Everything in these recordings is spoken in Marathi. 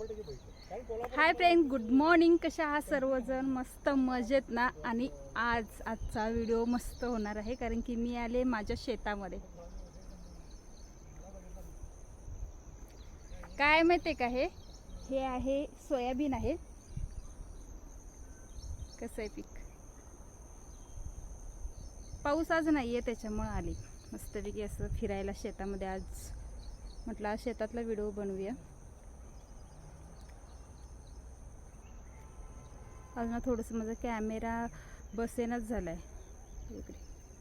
Hi friend good morning. कशा आहात सर्वजण? मस्त मजेत ना? आणि आज आजचा व्हिडिओ मस्त होणार आहे कारण की मी आले माझ्या शेतामध्ये. काय माहिती का हे? हे आहे सोयाबीन आहे. कसं आहे पीक? पाऊस आज नाही आहे त्याच्यामुळं आले. मस्तपैकी असं फिरायला शेतामध्ये आज. म्हटलं आज शेतातला व्हिडिओ बनवूया. अजून थोडंसं माझा कॅमेरा बसेनच झाला आहे इकडे.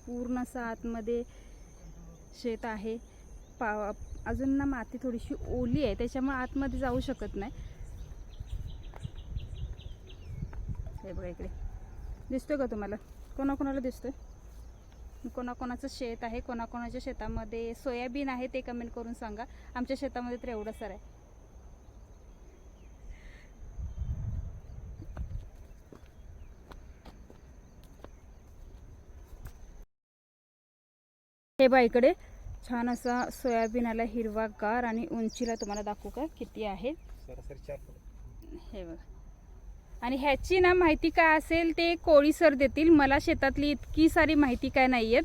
पूर्ण असं आतमध्ये शेत आहे. पा अजून ना माती थोडीशी ओली आहे त्याच्यामुळे आतमध्ये जाऊ शकत नाही. हे बघा इकडे. दिसतोय का तुम्हाला? कोणाकोणाला दिसतोय? कोणाकोणाचं शेत आहे कोणाकोणाच्या शेतामध्ये सोयाबीन आहे ते कमेंट करून सांगा. आमच्या शेतामध्ये तर एवढं सर आहे. हे बा इकडे. छान असा सोयाबीन आला हिरवागार आणि उंचीला तुम्हाला दाखवू का किती आहे. हे बघा. आणि ह्याची ना माहिती काय असेल ते कोळी सर देतील. मला शेतातली इतकी सारी माहिती काय नाही येत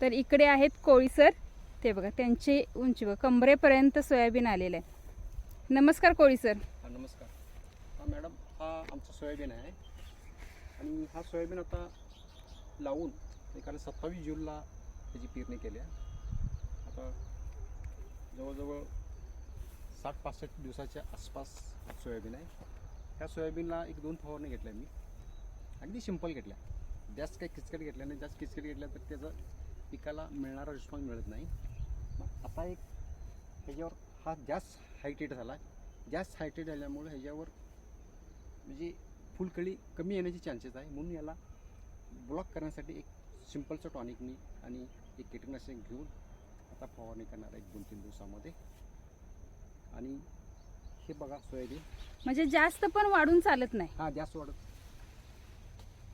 तर इकडे आहेत कोळी सर. ते बघा त्यांची उंची बघा. कमरेपर्यंत सोयाबीन आलेलं आहे. नमस्कार कोळी सर. हा नमस्कार. हा मॅडम हा आमचा सोयाबीन आहे. आणि हा सोयाबीन आता लावून एकाला सत्तावीस जूनला त्याची पेरणी केली आहे. आता जवळजवळ साठ पासष्ट दिवसाच्या आसपास सोयाबीन आहे. ह्या सोयाबीनला एक दोन फवारणी घेतल्या मी. अगदी सिंपल घेतल्या. जास्त काही किचकट घेतल्या नाही. जास्त किचकट घेतल्या तर त्याचं पिकाला मिळणारा रिस्पॉन्स मिळत नाही. मग आता एक ह्याच्यावर हा जास्त हायटेड झाला. जास्त हायटेड झाल्यामुळे ह्याच्यावर म्हणजे फुलकळी कमी येण्याचे चान्सेस आहे. म्हणून याला ब्लॉक करण्यासाठी एक सिम्पलचं टॉनिक मी आणि एक कीटकनाशक घेऊन आता फवारणी करणार आहे एक दोन तीन दिवसामध्ये. आणि हे बघा सोयाबीन. म्हणजे जास्त पण वाढून चालत नाही. हा जास्त वाढत.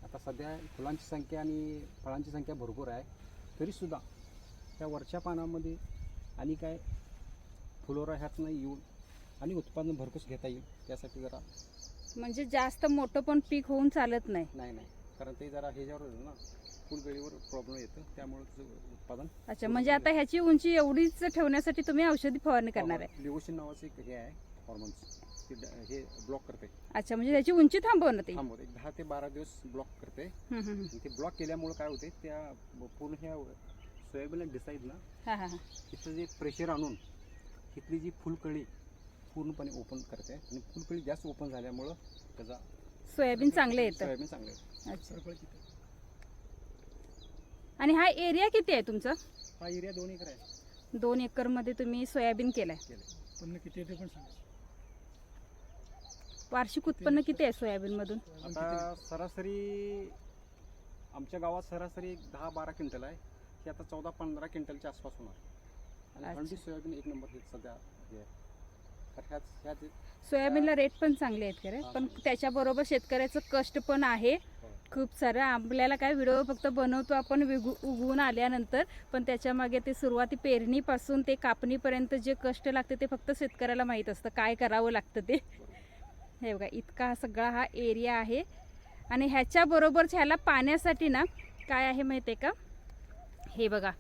आता सध्या फुलांची संख्या आणि फळांची संख्या भरपूर आहे. तरीसुद्धा त्या वरच्या पानामध्ये आणि काय फुलोरा ह्यात नाही येऊन आणि उत्पादन भरपूर घेता येईल. त्यासाठी जरा म्हणजे जास्त मोठं पण पीक होऊन चालत नाही. नाही नाही. कारण ते जरा ह्याच्यावर ना. फुलगळीवर प्रॉब्लेम येतं त्यामुळे उत्पादन अच्छा म्हणजे आता ह्याची उंची एवढीच ठेवण्यासाठी तुम्ही औषधी फवारणी करणार आहे? लिओसिन नावाचं एक हे आहे हॉर्मोन्स ते ड- हे ब्लॉक करते. अच्छा म्हणजे त्याची उंची थांबवणं ते? थांबवते एक दहा ते बारा दिवस ब्लॉक करते. हम्म, हम्म, हम्म. आणि ते ब्लॉक केल्यामुळे काय होते त्या ब- पूर्ण ह्या सोयाबीनला डिसाईड ना हा हा हा. तिथं जे प्रेशर आणून तिथली जी फुलकळी पूर्णपणे ओपन करते आणि फुलकळी जास्त ओपन झाल्यामुळं त्याचा सोयाबीन चांगलं येतं. सोयाबीन चांगलं येतं. अच्छा. आणि हा एरिया किती आहे तुमचा? हा एरिया दोन एकर आहे. दोन एकरमध्ये तुम्ही सोयाबीन केलाय. केलं उत्पन्न किती येते पण सांगा. वार्षिक उत्पन्न किती आहे सोयाबीन मधून आता सरासरी आमच्या गावात सरासरी एक दहा बारा क्विंटल आहे. हे आता चौदा पंधरा क्विंटलच्या आसपास होणार. आणि सोयाबीन एक नंबर सध्या सोयाबीनला रेट पण चांगले आहेत खरे. पण त्याच्याबरोबर शेतकऱ्याचं कष्ट पण आहे. हो. खूप सारं. आपल्याला काय व्हिडिओ फक्त बनवतो आपण विगु उगवून आल्यानंतर. पण त्याच्यामागे ते सुरुवाती पेरणीपासून ते कापणीपर्यंत जे कष्ट लागते ते फक्त शेतकऱ्याला माहीत असतं. काय करावं लागतं ते. हे बघा इतका हा सगळा हा एरिया आहे. आणि ह्याच्याबरोबरच ह्याला पाण्यासाठी ना काय आहे माहिती आहे का? हे बघा.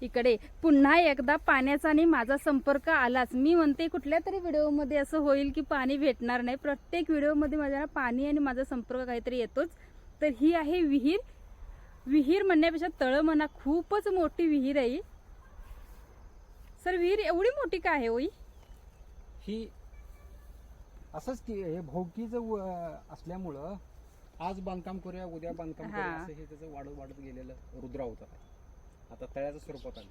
इकडे. पुन्हा एकदा पाण्याचा आणि माझा संपर्क आलाच. मी म्हणते कुठल्या तरी व्हिडिओमध्ये असं होईल की पाणी भेटणार नाही. प्रत्येक व्हिडिओमध्ये माझ्या पाणी आणि माझा संपर्क काहीतरी येतोच. तर ही आहे विहीर. विहीर म्हणण्यापेक्षा तळं म्हणा खूपच मोठी विहीर आहे. सर विहीर एवढी मोठी का आहे होई ही? असंच की हे व- असल्यामुळं आज बांधकाम करूया उद्या बांधकाम करूया. असं हे त्याचं वाढत वाढत गेलेलं रुद्रा होतं आता स्वरूपात आलं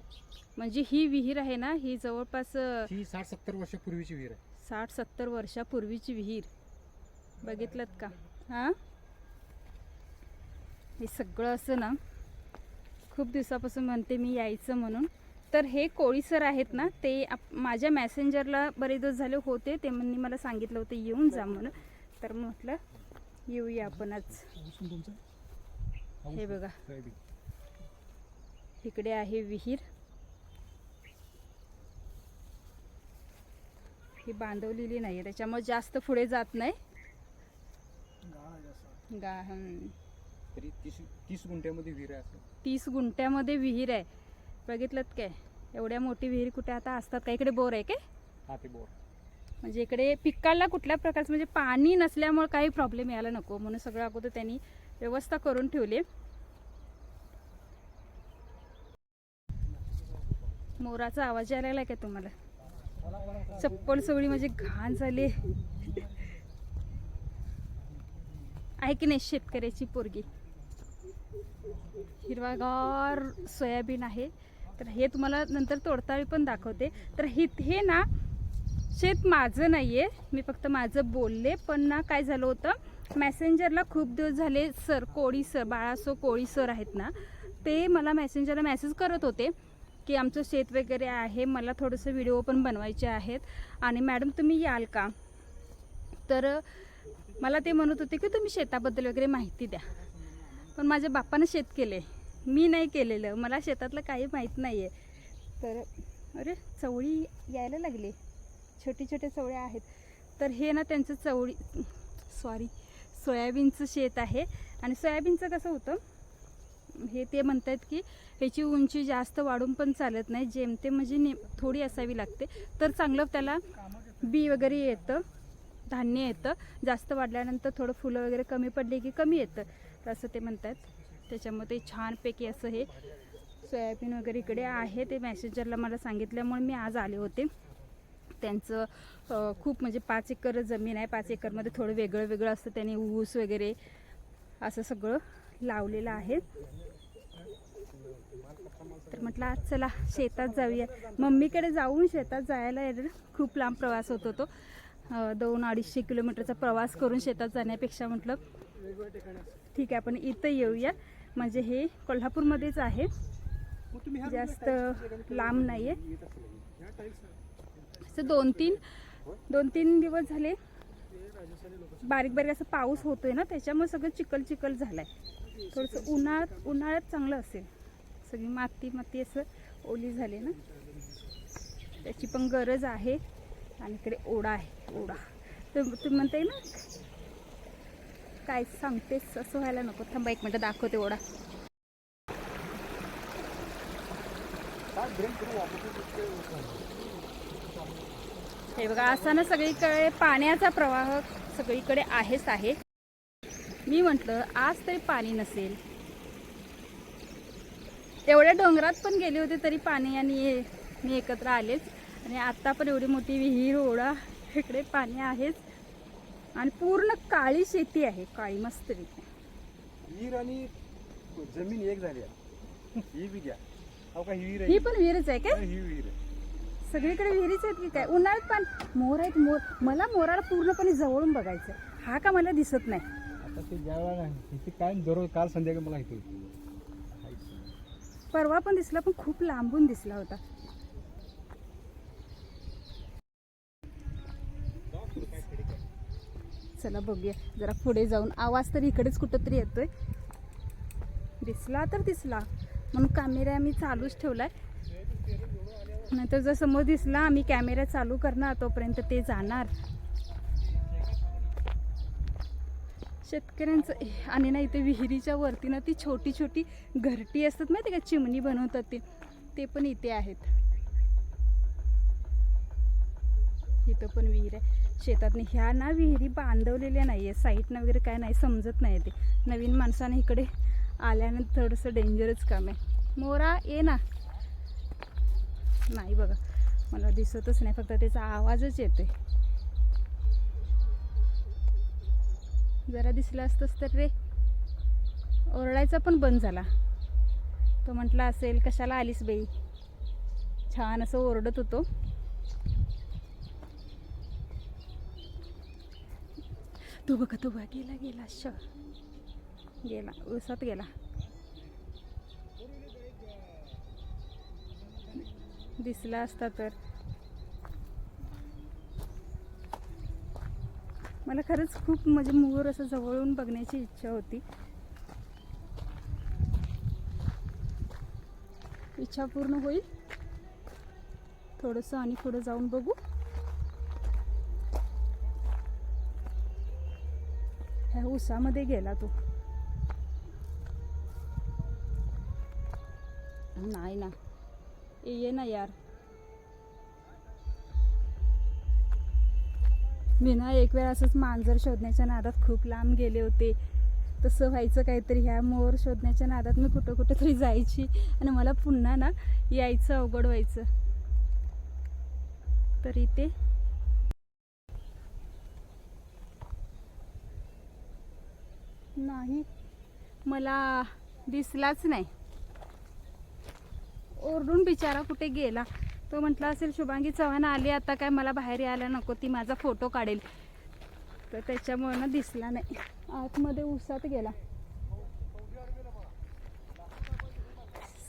म्हणजे ही विहीर आहे ना ही जवळपास ही साठ सत्तर वर्षापूर्वीची विहीर आहे. साठ सत्तर वर्षापूर्वीची विहीर. बघितलं का? हां? हे सगळं असं ना खूप दिवसापासून म्हणते मी यायचं म्हणून. तर हे कोळी सर आहेत ना ते आप माझ्या मॅसेंजरला बरेच दिवस झाले होते ते म्हणून मला सांगितलं होतं येऊन जा म्हणून. तर म्हटलं येऊया आपण आज ऊसून तुमचं हे बघा. इकडे आहे विहीर. ही बांधवलेली नाही त्याच्यामुळे जास्त पुढे जात नाही. गा. तरी तीस तीस गुंठ्यामध्ये विहीर आहे तीस गुंठ्यामध्ये विहीर आहे. बघितलं काय? एवढ्या मोठी विहीर कुठे आता असतात का? इकडे बोर आहे काय? हा ते बोर. म्हणजे इकडे पिकाला कुठल्या प्रकारचं म्हणजे पाणी नसल्यामुळे काही प्रॉब्लेम यायला नको म्हणून सगळं अगोदर त्यांनी व्यवस्था करून ठेवली. मोराचा आवाज यायला लागला का तुम्हाला? चप्पल सगळी म्हणजे घाण झाली आहे. की नाही शेतकऱ्याची पोरगी? हिरवागार सोयाबीन आहे. तर हे तुम्हाला नंतर तोडताळी पण दाखवते. तर हे हे ना शेत माझं नाही आहे मी फक्त माझं बोलले. पण ना काय झालं होतं? मॅसेंजरला खूप दिवस झाले sir Koli sir Balaso Koli sir आहेत ना ते मला मॅसेंजरला मेसेज करत होते. की आमचं शेत वगैरे आहे मला थोडंसं व्हिडिओ पण बनवायचे आहेत. आणि मॅडम तुम्ही याल का? तर मला ते म्हणत होते की तुम्ही शेताबद्दल वगैरे माहिती द्या. पण माझ्या बापानं शेत केले. मी नाही केलेलं. मला शेतातलं काही माहीत नाही आहे तर अरे चवळी यायला लागली. छोटी छोट्या चवळ्या आहेत. तर हे ना त्यांचं चवळी सॉरी सोयाबीनचं शेत आहे. आणि सोयाबीनचं कसं होतं? हे ते म्हणतात की ह्याची उंची जास्त वाढून पण चालत नाही. जेमते म्हणजे ने थोडी असावी लागते. तर चांगलं त्याला बी वगैरे येतं. धान्य येतं. जास्त वाढल्यानंतर थोडं फुलं वगैरे कमी पडली की कमी येतं. असं ते म्हणतात त्याच्यामुळे ते छानपैकी असं हे सोयाबीन वगैरे इकडे आहे. ते मॅसेंजरला मला सांगितल्यामुळे मी आज आले होते. त्यांचं खूप म्हणजे पाच एकर जमीन आहे. पाच एकरमध्ये थोडं वेगळं वेगळं असतं. त्यांनी ऊस वगैरे असं सगळं लावलेलं आहे. तर म्हटलं आज चला शेतात जाऊया. मम्मीकडे जाऊन शेतात जायला खूप लांब प्रवास होत होतो. दोन अडीचशे किलोमीटरचा प्रवास करून शेतात जाण्यापेक्षा म्हटलं ठीक आहे आपण इथं येऊया. म्हणजे हे कोल्हापूरमध्येच आहे. जास्त लांब नाही आहे असं दोन तीन दोन तीन दिवस झाले. बारीक बारीक असं पाऊस होतोय ना त्याच्यामुळे सगळं चिखल चिखल झालाय. थोडंसं उन्हाळ्यात उन्हाळ्यात चांगलं असेल. सगळी माती माती असं ओली झाली ना. त्याची पण गरज आहे आणि इकडे ओढा आहे ओढा. तर तुम्ही म्हणताय ना काय सांगतेस असं व्हायला नको. थांबा एक मिनटं दाखवते ओढा. हे बघा असा ना सगळीकडे पाण्याचा प्रवाह सगळीकडे आहेच आहे. मी म्हटलं आज तरी पाणी नसेल. एवढ्या डोंगरात पण गेले होते तरी पाणी आणि मी एकत्र आलेच. आणि आता पण एवढी मोठी विहीर ओढा इकडे पाणी आहेच. आणि पूर्ण काळी शेती आहे काळी मस्त विहीर आणि जमीन एक झाली ही बी घ्या. ही पण विहीरच आहे काय ही विहीर सगळीकडे विहिरीच आहेत की काय? उन्हाळ्यात पण मोर आहेत मोर. मला मोराला पूर्णपणे जवळून बघायचं हा का मला दिसत नाही? आता ते इथे काय दररोज काल संध्याकाळी मला इथे परवा पण दिसला पण खूप लांबून दिसला होता. चला बघूया जरा पुढे जाऊन. आवाज तर इकडेच कुठंतरी येतोय. दिसला तर दिसला. म्हणून कॅमेरा आम्ही चालूच ठेवलाय. नंतर जर समोर दिसला आम्ही कॅमेरा चालू करणार तोपर्यंत ते जाणार. शेतकऱ्यांचं आणि ना इथे विहिरीच्या वरती ना ती छोटी छोटी घरटी असतात माहिती का? चिमणी बनवतात ते. ते पण इथे आहेत. इथं पण विहीर आहे. शेतात ह्या ना विहिरी बांधवलेल्या नाही आहे साईटनं वगैरे काय नाही समजत नाही ते. नवीन माणसाने इकडे आल्यानंतर थोडंसं डेंजरच काम आहे. मोरा ये ना. नाही बघा. मला दिसतच नाही फक्त त्याचा आवाजच येतोय. जरा दिसला असतंच तर रे. ओरडायचा पण बंद झाला. तो म्हटला असेल कशाला आलीस बाई? छान असं ओरडत होतो. तो बघा तो बघा गेला गेला श. गेला उसात गेला. दिसला असता तर. मला खरंच खूप म्हणजे मोर असं जवळून बघण्याची इच्छा होती. इच्छा पूर्ण होईल. थोडंसं आणि पुढं जाऊन बघू. ह्या उसामध्ये गेला तो. नाही ना. ये ना यार. मी ना एक वेळ असंच मांजर शोधण्याच्या नादात खूप लांब गेले होते. तसं व्हायचं काहीतरी ह्या मोर शोधण्याच्या नादात मी कुठं कुठं तरी जायची आणि मला पुन्हा ना यायचं अवघड व्हायचं. तर इथे नाही मला दिसलाच नाही. ओरडून बिचारा कुठे गेला. तो म्हटला असेल शुभांगी चव्हाण आली आता काय मला बाहेर यायला नको ती माझा फोटो काढेल. तर त्याच्यामुळं ना दिसला नाही. आतमध्ये उसात गेला.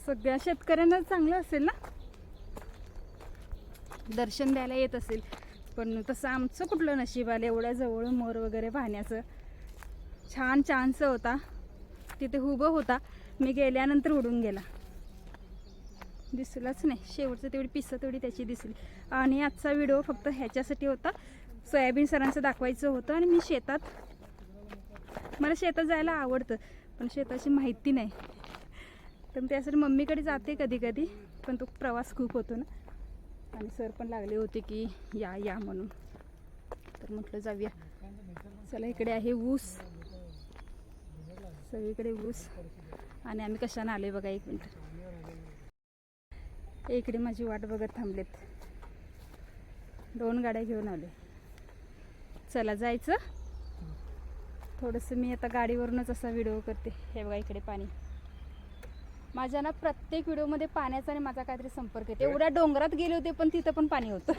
सगळ्या शेतकऱ्यांना चांगलं असेल ना? दर्शन द्यायला येत असेल. पण तसं आमचं कुठलं नशीब आलं एवढ्या जवळून मोर वगैरे पाहण्याचं. छान चान्स होता. तिथे उभं होता. मी गेल्यानंतर उडून गेला. दिसलाच नाही. शेवटचं तेवढी पिसं तेवढी त्याची दिसली. आणि आजचा व्हिडिओ फक्त ह्याच्यासाठी होता. सोयाबीन सरांचं दाखवायचं होतं आणि मी शेतात मला शेतात जायला आवडतं पण शेताची माहिती नाही. तर त्यासाठी मम्मीकडे जाते कधी कधी पण तो प्रवास खूप होतो ना. आणि सर पण लागले होते की या या म्हणून. तर म्हटलं जाऊया. चला इकडे आहे ऊस. सगळीकडे ऊस. आणि आम्ही कशाने आले बघा एक मिनटं. इकडे माझी वाट बघत थांबलेत. दोन गाड्या घेऊन आले चला जायचं. थोडंसं मी आता गाडीवरूनच असा व्हिडिओ करते. हे बघा इकडे पाणी. माझ्या ना प्रत्येक व्हिडिओमध्ये पाण्याचा आणि माझा काहीतरी संपर्क येते. एवढ्या डोंगरात गेले होते पण तिथं पण पाणी होतं.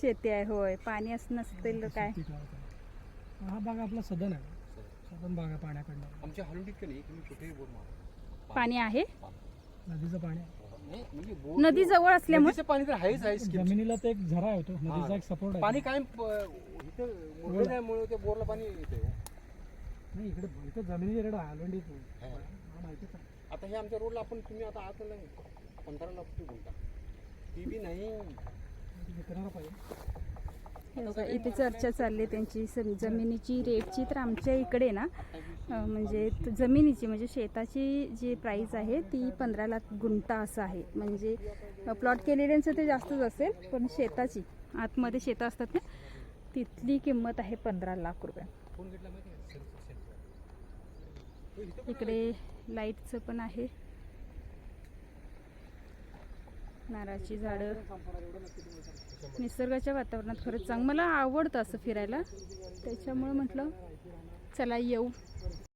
शेती आहे. होय. पाणी असं नसतील काय. हा भाग आपला सदन आहे. पाण्याकडनं. आमच्या हलुंडीत का नाही तुम्ही कुठेही बोर मारा. पाणी आहे? नदीचं पाणी आहे. नाही, म्हणजे बोर- नदी जवळ असल्यामुळे नदीचं पाणी तर आहेच आहे scheme. जमिनीला ते एक झरा नदीचा हा. एक सपोर्ट आहे. पाणी कायम प- इथं मुरलं त्या बोरला पाणी येते नाही इकडे इथं जमिनी इकडे आलोंडी हा. माहितीच आहे. आता हे आमच्या रोडला आपण तुम्ही आता आत नाही. पंधरा लाख रुपये बोलता? ती बी नाही. विकणार पाहिजे हे बघा, इथे चर्चा चालली त्यांची. जमिनीची रेटची तर आमच्या इकडे ना म्हणजे जमिनीची म्हणजे शेताची जी प्राईस आहे ती पंधरा लाख गुंठा असं आहे. म्हणजे प्लॉट केलेल्यांचं ते जास्तच असेल पण शेताची आतमध्ये शेतं असतात ना तिथली किंमत आहे पंधरा लाख रुपये. इकडे लाईटचं पण आहे. नारळाची झाडं. निसर्गाच्या वातावरणात खरंच चांग मला आवडतं असं फिरायला. त्याच्यामुळं म्हटलं चला येऊ.